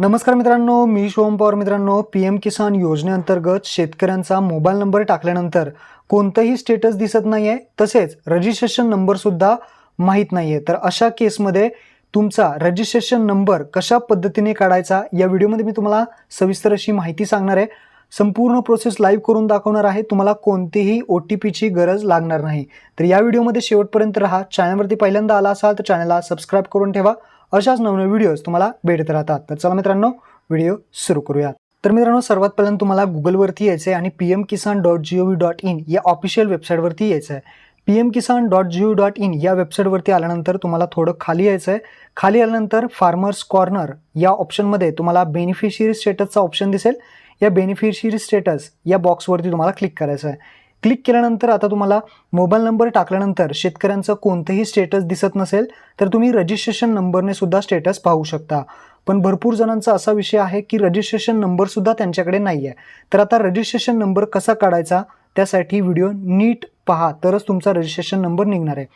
नमस्कार मित्रांनो मी शिवम पवार मित्रांनो पी एम किसान योजनेअंतर्गत शेतकऱ्यांचा मोबाईल नंबर टाकल्यानंतर कोणतंही स्टेटस दिसत नाही आहे तसेच रजिस्ट्रेशन नंबरसुद्धा माहीत नाही आहे तर अशा केसमध्ये तुमचा रजिस्ट्रेशन नंबर कशा पद्धतीने काढायचा या व्हिडिओमध्ये मी तुम्हाला सविस्तर अशी माहिती सांगणार आहे. संपूर्ण प्रोसेस लाईव्ह करून दाखवणार आहे. तुम्हाला कोणतीही ओ टी पीची गरज लागणार नाही. तर या व्हिडिओमध्ये शेवटपर्यंत राहा. चॅनलवरती पहिल्यांदा आला असाल तर चॅनलला सबस्क्राईब करून ठेवा. अशाच नवनवीन व्हिडिओज तुम्हाला भेटत राहतात. तर चला मित्रांनो व्हिडिओ सुरू करूयात. तर मित्रांनो सर्वात पहिल्यांदा तुम्हाला गुगलवरती यायचं आहे आणि P M Kisan dot G O V dot in या ऑफिशियल वेबसाईटवरती यायचं आहे P M Kisan dot G O dot in या वेबसाईटवरती आल्यानंतर तुम्हाला थोडं खाली यायचं आहे खाली आल्यानंतर फार्मर्स कॉर्नर या ऑप्शनमध्ये तुम्हाला बेनिफिशियरी स्टेटसचा ऑप्शन दिसेल. या बेनिफिशियरी स्टेटस या बॉक्सवरती तुम्हाला क्लिक करायचं आहे क्लिक केल्यानंतर आता तुम्हाला मोबाईल नंबर टाकल्यानंतर शेतकऱ्यांचं कोणतंही स्टेटस दिसत नसेल तर तुम्ही रजिस्ट्रेशन नंबरने सुद्धा स्टेटस पाहू शकता. पण भरपूर जणांचा असा विषय आहे की रजिस्ट्रेशन नंबरसुद्धा त्यांच्याकडे नाही आहे तर आता रजिस्ट्रेशन नंबर कसा काढायचा? त्यासाठी व्हिडिओ नीट पहा तरच तुमचा रजिस्ट्रेशन नंबर निघणार आहे.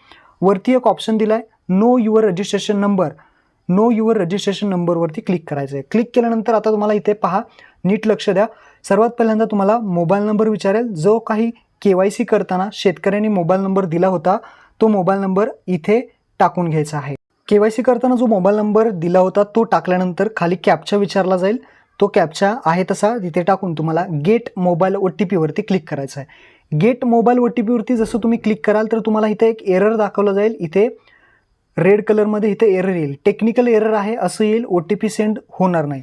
वरती एक ऑप्शन दिला आहे know your registration number know your registration नंबरवरती क्लिक करायचं आहे क्लिक केल्यानंतर आता तुम्हाला इथे पहा नीट लक्ष द्या. सर्वात पहिल्यांदा तुम्हाला मोबाईल नंबर विचारेल. जो काही के वाय सी करताना शेतकऱ्यांनी मोबाईल नंबर दिला होता तो मोबाईल नंबर इथे टाकून घ्यायचा आहे. के वाय सी करताना जो मोबाईल नंबर दिला होता तो टाकल्यानंतर खाली कॅपचा विचारला जाईल. तो कॅपचा आहे तसा तिथे टाकून तुम्हाला गेट मोबाईल ओ टी पीवरती क्लिक करायचं आहे. गेट मोबाईल ओ टी पीवरती जसं तुम्ही क्लिक कराल तर तुम्हाला इथे एक एरर दाखवलं जाईल. इथे रेड कलरमध्ये इथे एरर येईल. टेक्निकल एरर आहे असं येईल. ओ टी पी सेंड होणार नाही.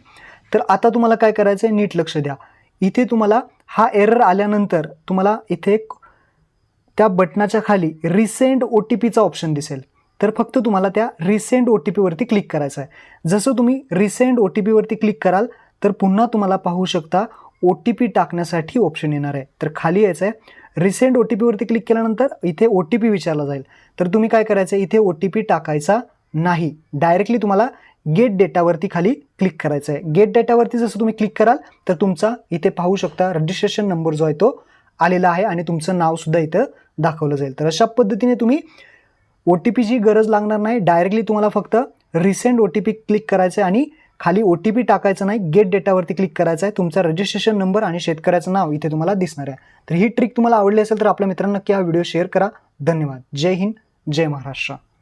तर आता तुम्हाला काय करायचं आहे? नीट लक्ष द्या. इथे तुम्हाला हा एरर आल्यानंतर तुम्हाला इथे एक त्या बटनाच्या खाली रिसेंट ओ टी पीचा ऑप्शन दिसेल. तर फक्त तुम्हाला त्या रिसेंट ओ टी पीवरती क्लिक करायचं आहे. जसं तुम्ही रिसेंट ओ टी पीवरती क्लिक कराल तर पुन्हा तुम्हाला पाहू शकता ओ टी पी टाकण्यासाठी ऑप्शन येणार आहे. तर खाली यायचं आहे. रिसेंट ओ टी पीवरती क्लिक केल्यानंतर इथे ओ टी पी विचारला जाईल. तर तुम्ही काय करायचं? इथे ओ टी पी टाकायचा नाही. डायरेक्टली तुम्हाला गेट डेटावरती खाली क्लिक करायचं आहे. गेट डेटावरती जसं तुम्ही क्लिक कराल तर तुमचा इथे पाहू शकता रजिस्ट्रेशन नंबर जो आहे तो आलेला आहे आणि तुमचं नावसुद्धा इथं दाखवलं जाईल. तर अशा पद्धतीने तुम्ही ओ टी पीची गरज लागणार नाही. डायरेक्टली तुम्हाला फक्त recent O T P click करायचं आहे आणि खाली ओ टी पी टाकायचं नाही गेट डेटावरती क्लिक करायचं आहे. तुमचा रजिस्ट्रेशन नंबर आणि शेतकऱ्याचं नाव इथे तुम्हाला दिसणार आहे. तर ही ट्रिक तुम्हाला आवडली असेल तर आपल्या मित्रांना नक्की हा व्हिडिओ शेअर करा. धन्यवाद. जय हिंद. जय महाराष्ट्र.